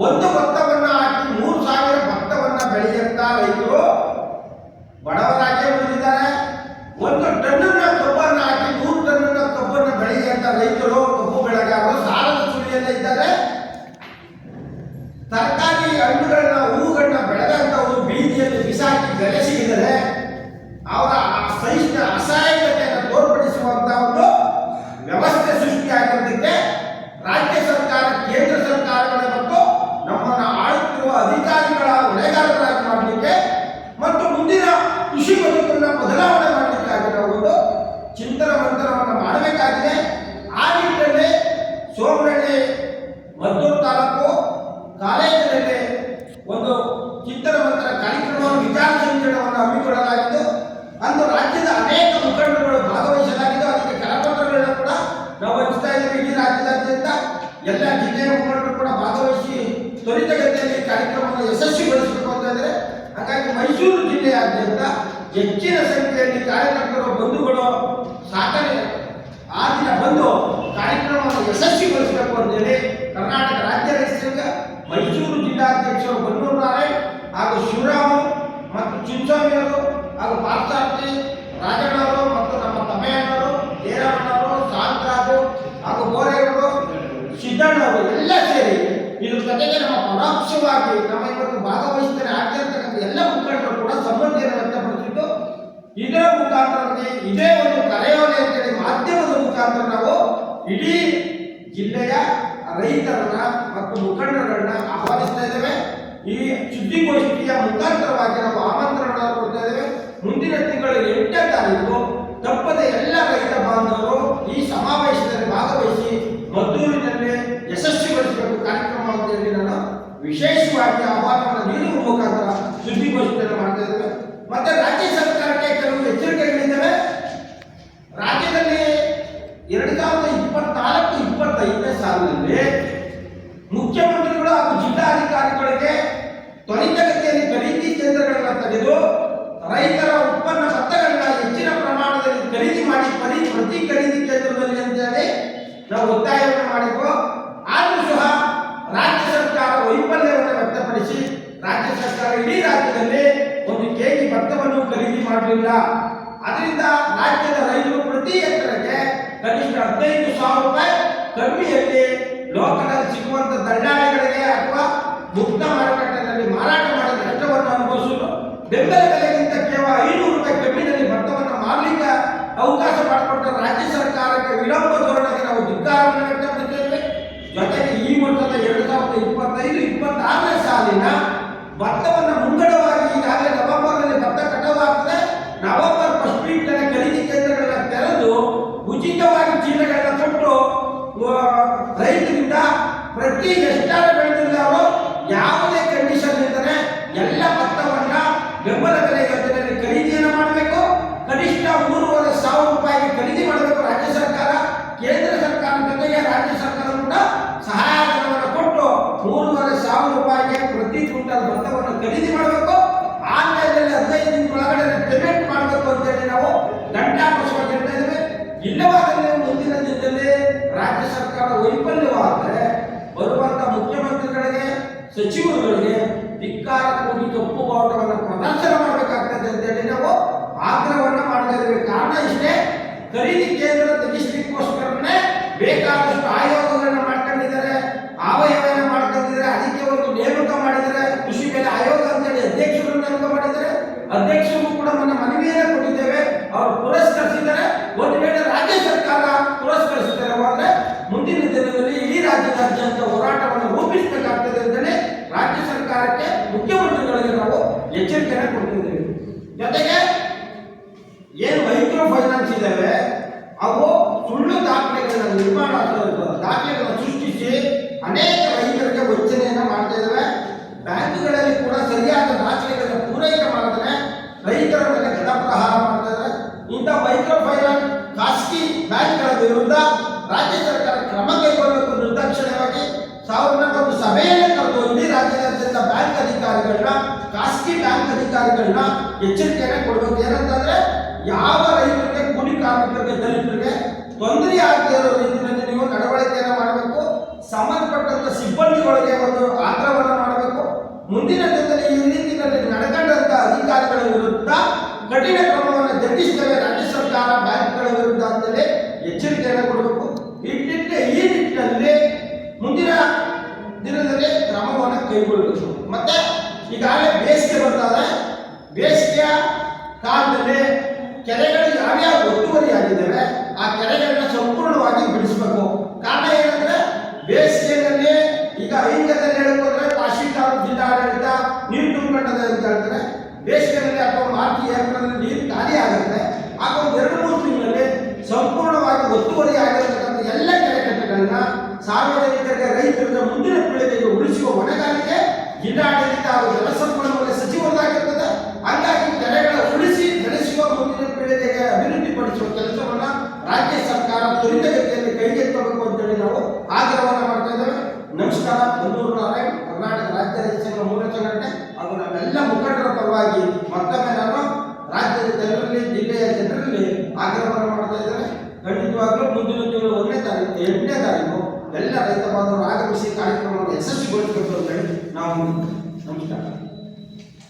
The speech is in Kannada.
ಒಂದು ಭತ್ತವನ್ನ ಹಾಕಿ ಮೂರು ಸಾವಿರ ಭತ್ತವನ್ನ ಬೆಳೆಯಂತ ರೈತರು ಬಡವರಾಗೇ ಉಳಿದಿದ್ದಾರೆ. ಒಂದು ಟನ್ನ ಕಬ್ಬನ್ನ ಹಾಕಿ ನೂರು ಟನ್ನ ಕಬ್ಬನ್ನ ಬೆಳೆಯಂತ ರೈತರು ಕಬ್ಬು ಬೆಳೆಗಾರರು ಸಾಲದ ಸುಳಿಯಲ್ಲೇ ಇದ್ದಾರೆ. ತರಕಾರಿ ಹಣ್ಣುಗಳನ್ನ ಹೂಗಳನ್ನ ಬೆಳೆದಂತವರು ಬೀದಿಯಲ್ಲಿ ಬಿಸಾಕಿ ಬೆಲೆ ಸಿಗಿದರೆ ಅವರ ಆ ಸಹಿಷ್ಣ ಅಸಹಾಯಕತೆಯನ್ನು ತೋರ್ಪಡಿಸುವಂತ ಒಂದು ವ್ಯವಸ್ಥೆ ಸೃಷ್ಟಿಯಾಗಿರೋದಕ್ಕೆ ರಾಜ್ಯ ಸರ್ಕಾರ ಕೇಂದ್ರ ಸರ್ಕಾರಗಳ ಮತ್ತು ನಮ್ಮನ್ನ ಆಳುತ್ತಿರುವ ಅಧಿಕಾರಿಗಳ ಹೊಣೆಗಾರರಾಗಿ ಮಾಡಲಿಕ್ಕೆ ಮತ್ತು ಮುಂದಿನ ಕೃಷಿ ಬದುಕನ್ನ ಬದಲಾವಣೆ ಮಾಡಲಿಕ್ಕಾಗಿ ನಾವು ಒಂದು ಚಿಂತನ ಮಂಥನವನ್ನು ಮಾಡಬೇಕಾಗಿದೆ ಆ ನಿಟ್ಟಿನಲ್ಲಿ ಸೋಮನಹಳ್ಳಿ ಮದ್ದೂರು ತಾಲೂಕು ಕಾಲೇಜಿನಲ್ಲಿ ಒಂದು ಚಿಂತನ ಮಂತ್ರ ಕಾರ್ಯಕ್ರಮವನ್ನು ವಿಚಾರ ಸಂಕಿರಣವನ್ನು ಹಮ್ಮಿಕೊಳ್ಳಲಾಗಿದ್ದು, ಅಂದು ರಾಜ್ಯದ ಅನೇಕ ಮುಖಂಡರುಗಳು ಭಾಗವಹಿಸಲಾಗಿದ್ದು, ಅದಕ್ಕೆ ಕರಪತ್ರಗಳನ್ನು ಕೂಡ ನಾವು ಹಂಚ್ತಾ ಇದ್ದೀವಿ ಇಡೀ ರಾಜ್ಯದಾದ್ಯಂತ. ಎಲ್ಲ ಜಿಲ್ಲೆಯ ಮುಖಂಡರು ಕೂಡ ಭಾಗವಹಿಸಿ ತ್ವರಿತಗತಿಯಲ್ಲಿ ಕಾರ್ಯಕ್ರಮವನ್ನು ಯಶಸ್ವಿಗೊಳಿಸಬೇಕು ಅಂತ ಇದ್ದಾರೆ ಹಾಗಾಗಿ ಮೈಸೂರು ಜಿಲ್ಲೆಯಾದ್ಯಂತ ಹೆಚ್ಚಿನ ಸಂಖ್ಯೆಯಲ್ಲಿ ಕಾರ್ಯಕರ್ತರು ಬಂಧುಗಳು, ಸಾಕಣೆ, ಆ ದಿನ ಬಂದು ಕಾರ್ಯಕ್ರಮವನ್ನು ಯಶಸ್ವಿಗೊಳಿಸಬೇಕು ಅಂತೇಳಿ ಕರ್ನಾಟಕ ರಾಜ್ಯ ರೈತ ಸಂಘ ಮೈಸೂರು ಜಿಲ್ಲಾಧ್ಯಕ್ಷರು ಬನ್ನೂರು ನಾರಾಯಣ್ ಹಾಗೂ ಶಿವರಾಮು ಮತ್ತು ಚಿಂಚಾಮಿಯವರು ಹಾಗೂ ಪಾರ್ಥಾರ್ಥಿ ರಾಜಣ್ಣವರು ಮತ್ತು ನಮ್ಮ ತಮ್ಮಯ್ಯನವರು ಜಯರಾಮಣ್ಣವರು ಶಾಂತರಾಜು ಹಾಗೂ ಗೋರೇಗೌಡರು ಸಿದ್ದಣ್ಣವರು ಎಲ್ಲ ಸೇರಿ ಇದ್ರ ಜೊತೆಗೆ ನಮ್ಮ ಪರೋಕ್ಷವಾಗಿ ನಮ್ಮ ಇವತ್ತು ಭಾಗವಹಿಸ್ತಾರೆ ಆಗ್ತಿರ್ತಕ್ಕಂಥ ಎಲ್ಲ ಮುಖಂಡರು ಕೂಡ ಸಂಬಂಧಿಯನ್ನು ವ್ಯಕ್ತಪಡಿಸಿದ್ದು ಇದರ ಮುಖಾಂತರ ಇದೇ ಒಂದು ಕರೆಯೋಲೆ ಅಂತೇಳಿ ಮಾಧ್ಯಮದ ಮುಖಾಂತರ ನಾವು ಇಡೀ ಜಿಲ್ಲೆಯ ರೈತರನ್ನ ಮತ್ತು ಮುಖಂಡರನ್ನ ಆಹ್ವಾನಿಸ್ತಾ ಇದ್ದೇವೆ. ಈ ಸುದ್ದಿಗೋಷ್ಠಿಯ ಮುಖಾಂತರವಾಗಿ ನಾವು ಆಮಂತ್ರಣ ಕೊಡ್ತಾ ಇದ್ದೇವೆ. ಮುಂದಿನ ತಿಂಗಳ ಎಂಟನೇ ತಾರೀಕು ತಪ್ಪದೆ ಎಲ್ಲ ರೈತ ಬಾಂಧವರು ಈ ಸಮಾವೇಶದಲ್ಲಿ ಭಾಗವಹಿಸಿ ಮದ್ದೂರಿನಲ್ಲಿ ಯಶಸ್ವಿಗೊಳಿಸಬೇಕು ಕಾರ್ಯಕ್ರಮ ಅಂತ ಹೇಳಿ ನಾನು ವಿಶೇಷವಾಗಿ ಆಹ್ವಾನವನ್ನು ನೀಡುವ ಮುಖಾಂತರ ಸುದ್ದಿಗೋಷ್ಠಿಯನ್ನು ಮಾಡ್ತಾ ಇದ್ದೇವೆ. ಮತ್ತೆ ರಾಜ್ಯ ಸರ್ಕಾರಕ್ಕೆ ಕೆಲವು ಎಚ್ಚರಿಕೆಗಳಿದ್ದಾವೆ. ರಾಜ್ಯದಲ್ಲಿ ಎರಡು ಸಾವಿರದ ಇಪ್ಪತ್ನಾಲ್ಕು, ಇಪ್ಪತ್ತೈದನೇ ಸಾಲಿನಲ್ಲಿ ಮುಖ್ಯಮಂತ್ರಿಗಳು ಹಾಗೂ ಜಿಲ್ಲಾಧಿಕಾರಿಗಳಿಗೆ ತ್ವರಿತಗತಿಯಲ್ಲಿ ಖರೀದಿ ಕೇಂದ್ರಗಳನ್ನು ತೆಗೆದು ರೈತರ ಉತ್ಪನ್ನ ಭತ್ತಗಳನ್ನ ಹೆಚ್ಚಿನ ಪ್ರಮಾಣದಲ್ಲಿ ಖರೀದಿ ಮಾಡಿ ಪರಿ ಪ್ರತಿ ಖರೀದಿ ಕೇಂದ್ರದಲ್ಲಿ ಅಂತೇಳಿ ನಾವು ಒತ್ತಾಯವನ್ನು ಮಾಡಿದ್ವು ಆದರೂ ಸಹ ರಾಜ್ಯ ಸರ್ಕಾರ ವೈಫಲ್ಯವನ್ನು ವ್ಯಕ್ತಪಡಿಸಿ ರಾಜ್ಯ ಸರ್ಕಾರ ಇಡೀ ರಾಜ್ಯದಲ್ಲಿ ಒಂದು ಕೆಜಿ ಭತ್ತವನ್ನು ಖರೀದಿ ಮಾಡಲಿಲ್ಲ ಅದರಿಂದ ರಾಜ್ಯದ ರೈತರು ಪ್ರತಿ ಎಕರೆಗೆ ಕನಿಷ್ಠ ಹದಿನೈದು ಸಾವಿರ ರೂಪಾಯಿ ಕಮ್ಮಿಯಲ್ಲಿ ಲೋಕದಲ್ಲಿ ಸಿಗುವಂತ ದಳ್ಳಾಳಿಗಳಿಗೆ ಅಥವಾ ಮುಕ್ತ ಮಾರುಕಟ್ಟೆಯಲ್ಲಿ ಮಾರಾಟ ಮಾಡಿದ ನಷ್ಟವನ್ನು ಅನುಭವಿಸಲು ಬೆಂಬಲ ಬೆಲೆಗಿಂತ ಕೇವಲ ಐನೂರು ರೂಪಾಯಿ ಕಮ್ಮಿನಲ್ಲಿ ಭತ್ತವನ್ನು ಮಾರಲಿಕ್ಕೆ ಅವಕಾಶ ಮಾಡಿಕೊಟ್ಟ ರಾಜ್ಯ ಸರ್ಕಾರಕ್ಕೆ ವಿಳಂಬ ಧೋರಣೆಗೆ ನಾವು ಧಿಕ್ಕಾರವನ್ನು ವ್ಯಕ್ತಪಡಿಸಿದ್ದೇವೆ ಜೊತೆಗೆ ಈ ವರ್ಷದ ಎರಡು ಸಾವಿರದ ಇಪ್ಪತ್ತೈದು ಇಪ್ಪತ್ತಾರನೇ ಪ್ರತಿ ಎಷ್ಟಾರ ಬೆಳೆದಿದ್ದಾರೋ ಯಾವುದೇ ಕಂಡೀಷನ್ ಇದ್ದರೆ ಎಲ್ಲ ಭತ್ತವನ್ನ ಬೆಂಬಲ ಬೆಲೆ ಯೋಜನೆಯಲ್ಲಿ ಖರೀದಿಯನ್ನು ಮಾಡಬೇಕು. ಕನಿಷ್ಠ ಮೂರುವರೆ ಸಾವಿರ ರೂಪಾಯಿಗೆ ಖರೀದಿ ಮಾಡಬೇಕು ರಾಜ್ಯ ಸರ್ಕಾರ. ಕೇಂದ್ರ ಸರ್ಕಾರ ಜೊತೆಗೆ ರಾಜ್ಯ ಸರ್ಕಾರ ಕೂಡ ಸಹಾಯಧನವನ್ನು ಕೊಟ್ಟು ಮೂರುವರೆ ಸಾವಿರ ರೂಪಾಯಿಗೆ ಪ್ರತಿ ಕ್ವಿಂಟಲ್ ಭತ್ತವನ್ನು ಖರೀದಿ ಮಾಡಬೇಕು. ಆನ್ಲೈನಲ್ಲಿ ಹದಿನೈದು ದಿನ ಒಳಗಡೆ ಪೇಮೆಂಟ್ ಮಾಡಬೇಕು ಅಂತೇಳಿ ನಾವು ಗಂಟಾ ಹೇಳ್ತಾ ಇದ್ದೇವೆ ಮುಂದಿನ ದಿನದಲ್ಲಿ ರಾಜ್ಯ ಸರ್ಕಾರ ವೈಫಲ್ಯವಾದರೆ ಸಚಿವರುಗಳಿಗೆ ಧಿಕ್ಕಾರ ಕೂಗಿ ಕಪ್ಪು ಬಾವುಟವನ್ನು ಪ್ರದರ್ಶನ ಮಾಡಬೇಕಾಗ್ತದೆ ಅಂತೇಳಿ ನಾವು ಆಗ್ರಹವನ್ನ ಮಾಡ್ತಾ ಇದ್ದೇವೆ. ಕಾರಣ ಇಷ್ಟೇ, ಖರೀದಿ ಕೇಂದ್ರ ತೆಗಿಸ್ಲಿಕ್ಕೋಸ್ಕರನೇ ಬೇಕಾದಷ್ಟು ಆಯೋಗಗಳನ್ನ ಮಾಡ್ಕೊಂಡಿದ್ದಾರೆ, ಆವಯವನ್ನ ಮಾಡ್ಕೊಂಡಿದ್ದಾರೆ, ಅದಕ್ಕೆ ಒಂದು ನೇಮಕ ಮಾಡಿದ್ದಾರೆ, ಕೃಷಿ ಮೇಲೆ ಆಯೋಗ ಅಂತೇಳಿ ಅಧ್ಯಕ್ಷರನ್ನು ನೇಮಕ ಮಾಡಿದ್ದಾರೆ. ಅಧ್ಯಕ್ಷರಿಗೂ ಕೂಡ ಮೊನ್ನೆ ಮನವಿಯನ್ನ ಕೊಟ್ಟಿದ್ದೇವೆ ಅವರು ಪುರಸ್ಕರಿಸಿದ್ದಾರೆ ಒಂದು ವೇಳೆ ರಾಜ್ಯ ಸರ್ಕಾರ ಪುರಸ್ಕರಿಸಿದ್ದಾರೆ ಅಂದ್ರೆ ಮುಂದಿನ ದಿನದಲ್ಲಿ ಇಡೀ ರಾಜ್ಯದಾದ್ಯಂತ ಹೋರಾಟವನ್ನು ರೂಪಿಸಬೇಕಾಗ್ತದೆ ಅಂತೇಳಿ ರಾಜ್ಯ ಸರ್ಕಾರಕ್ಕೆ ಮುಖ್ಯಮಂತ್ರಿಗಳಿಗೆ ನಾವು ಎಚ್ಚರಿಕೆಯನ್ನು ಕೊಟ್ಟಿದ್ದೇವೆ ಜೊತೆಗೆ ಏನು ಮೈಕ್ರೋ ಫೈನಾನ್ಸ್ ಅವು ಸುಳ್ಳು ದಾಖಲೆಗಳನ್ನ ನಿರ್ಮಾಣ ದಾಖಲೆಗಳನ್ನು ಸೃಷ್ಟಿಸಿ ಅನೇಕ ರೈತರಿಗೆ ವಂಚನೆಯನ್ನು ಮಾಡ್ತಾ ಇದ್ದಾವೆ ಬ್ಯಾಂಕ್ಗಳಲ್ಲಿ ಕೂಡ ಸರಿಯಾದ ದಾಖಲೆಗಳನ್ನು ಪೂರೈಕೆ ಮಾಡಿದ್ರೆ ರೈತರ ಮೇಲೆ ಪ್ರಹಾರ ಮಾಡ್ತಾ ಇದ್ದಾರೆ ಇಂಥ ಮೈಕ್ರೋ ಫೈನಾನ್ಸ್ ಖಾಸಗಿ ಬ್ಯಾಂಕ್ಗಳ ವಿರುದ್ಧ ರಾಜ್ಯ ಸರ್ಕಾರ ಕ್ರಮ ಕೈಗೊಳ್ಳಬೇಕು ನಿರ್ದಾಕ್ಷಿಣ್ಯವಾಗಿ ಸಾವಿರದ ಒಂದು ಸಭೆಯನ್ನು ಕರೆದು ಇಡೀ ರಾಜ್ಯದಾದ್ಯಂತ ಬ್ಯಾಂಕ್ ಅಧಿಕಾರಿಗಳನ್ನ, ಖಾಸಗಿ ಬ್ಯಾಂಕ್ ಅಧಿಕಾರಿಗಳನ್ನ ಎಚ್ಚರಿಕೆಯನ್ನು ಕೊಡಬೇಕು. ಏನಂತಂದ್ರೆ ಯಾವ ರೈತರಿಗೆ ಕೂಲಿ ಕಾರ್ಮಿಕರಿಗೆ, ದಲಿತರಿಗೆ ತೊಂದರೆ ಆಗದೇ ಇರೋ ರೀತಿಯಲ್ಲಿ ನೀವು ನಡವಳಿಕೆಯನ್ನು ಮಾಡಬೇಕು. ಸಂಬಂಧಪಟ್ಟಂತ ಸಿಬ್ಬಂದಿಗಳಿಗೆ ಒಂದು ಮಾಡಬೇಕು. ಮುಂದಿನ ದಿನದಲ್ಲಿ ಈ ರೀತಿಯಲ್ಲಿ ನಡೆದಂತಹ ಅಧಿಕಾರಿಗಳ ವಿರುದ್ಧ ಕಠಿಣ ಕ್ರಮವನ್ನು ಜರುಗಿಸ್ತೇವೆ ರಾಜ್ಯ ಸರ್ಕಾರ ಬ್ಯಾಂಕ್ಗಳ ವಿರುದ್ಧ ಅಂತಲೇ ಎಚ್ಚರಿಕೆಯನ್ನು ಕೊಡಬೇಕು. ಈ ಈ ನಿಟ್ಟಿನಲ್ಲಿ ಮುಂದಿನ ದಿನದಲ್ಲಿ ಕ್ರಮವನ್ನು ಕೈಗೊಳ್ಳಬೇಕು ಮತ್ತೆ ಈಗಾಗಲೇ ಬೇಸಿಗೆ ಬರ್ತಾರೆ ಬೇಸಿಗೆಯ ಕಾಲದಲ್ಲಿ ಕೆರೆಗಳು ಯಾವ್ಯಾವ ಒತ್ತುವರಿ ಆಗಿದ್ದಾವೆ, ಆ ಕೆರೆಗಳನ್ನ ಸಂಪೂರ್ಣವಾಗಿ ಬಿಡಿಸಬೇಕು. ಕಾರಣ ಏನಂದ್ರೆ, ಬೇಸಿಗೆಯಲ್ಲಿ ಈಗ ಐಂಗದಲ್ಲಿ ಹೇಳ್ಕೊಂಡ್ರೆ ತಹಶೀಲ್ದಾರ್ ಜಿಲ್ಲಾಡಳಿತ, ನೀರು ತುಂಬಿಕೊಂಡದೆ ಅಂತ ಹೇಳ್ತಾರೆ. ಬೇಸಿಗೆಯಲ್ಲಿ ಅಥವಾ ಮಾರ್ಚ್ ಏಪ್ರಿಲ್ ನೀರು ಖಾಲಿ ಆಗುತ್ತೆ. ಆಗ ಒಂದು ಎರಡು ಮೂರು ತಿಂಗಳಲ್ಲಿ ಸಂಪೂರ್ಣವಾಗಿ ಒತ್ತುವರಿ ಆಗಿರತಕ್ಕಂಥ ಎಲ್ಲ ಕೆರೆಕಟ್ಟೆಗಳನ್ನ ಸಾರ್ವಜನಿಕರಿಗೆ ರೈತರಿಗೆ ಮುಂದಿನ ಪೀಳಿಗೆಗೆ ಉಳಿಸುವ ಹೊಣೆಗಾರಿಕೆ ಜಿಲ್ಲಾಡಳಿತ ಹಾಗೂ ಜಲಸಂಪನ್ಮೂಲ ಸಚಿವರಾಗಿರ್ತದೆ ಹಾಗಾಗಿ ಕೆರೆಗಳ ಉಳಿಸಿ ಬೆಳೆಸುವ ಮುಂದಿನ ಪೀಳಿಗೆಗೆ ಅಭಿವೃದ್ಧಿಪಡಿಸುವ ಕೆಲಸವನ್ನ ರಾಜ್ಯ ಸರ್ಕಾರ ತ್ವರಿತಗತಿಯಲ್ಲಿ ಕೈಗೆತ್ತಬೇಕು ಅಂತೇಳಿ ನಾವು ಆಗ್ರಹವನ್ನು ಮಾಡ್ತಾ ನಮಸ್ಕಾರ ಬನ್ನೂರು ನಾರಾಯಣ್, ಕರ್ನಾಟಕ ರಾಜ್ಯ ರೈತ ಸಂಘ ಮೂಲ ಸಂಘಟನೆ ಹಾಗೂ ನಮ್ಮೆಲ್ಲ ಮುಖಂಡರ ಪರವಾಗಿ ಮತ್ತೊಮ್ಮೆ ನಾನು ರಾಜ್ಯದ ಜನರಲ್ಲಿ, ಜಿಲ್ಲೆಯ ಜನರಲ್ಲಿ ಆಗ್ರಹವನ್ನು ಮಾಡ್ತಾ ಇದ್ದಾರೆ ಖಂಡಿತವಾಗ್ಲೂ ಮುಂದಿನ ತಿಂಗಳು ಒಂದನೇ ತಾರೀಕು ಎಂಟನೇ ತಾರೀಕು ಎಲ್ಲ ರೈತ ಬಾಂಧವರು ಆಗಮಿಸಿ ಕಾರ್ಯಕ್ರಮವನ್ನು ಯಶಸ್ವಿಗೊಳಿಸಬೇಕು ಅಂತ ಹೇಳಿ ನಾವು ನಮಸ್ಕಾರ.